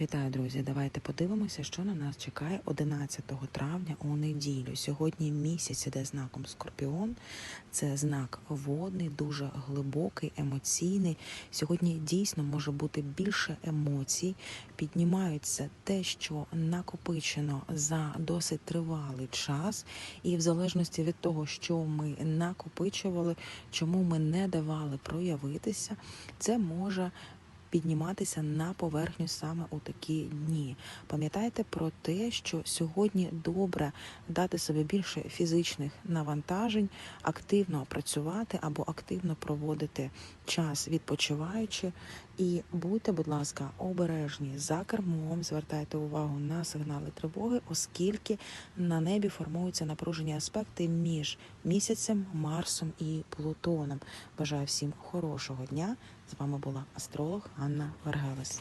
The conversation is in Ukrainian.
Вітаю, друзі! Давайте подивимося, що на нас чекає 11 травня у неділю. Сьогодні місяць іде знаком Скорпіон. Це знак водний, дуже глибокий, емоційний. Сьогодні дійсно може бути більше емоцій. Піднімаються те, що накопичено за досить тривалий час, і в залежності від того, що ми накопичували, чому ми не давали проявитися, це може підніматися на поверхню саме у такі дні. Пам'ятайте про те, що сьогодні добре дати собі більше фізичних навантажень, активно працювати або активно проводити час відпочиваючи. І будьте, будь ласка, обережні за кермом, звертайте увагу на сигнали тривоги, оскільки на небі формуються напружені аспекти між місяцем, Марсом і Плутоном. Бажаю всім хорошого дня. З вами була астролог Анна Вергелес.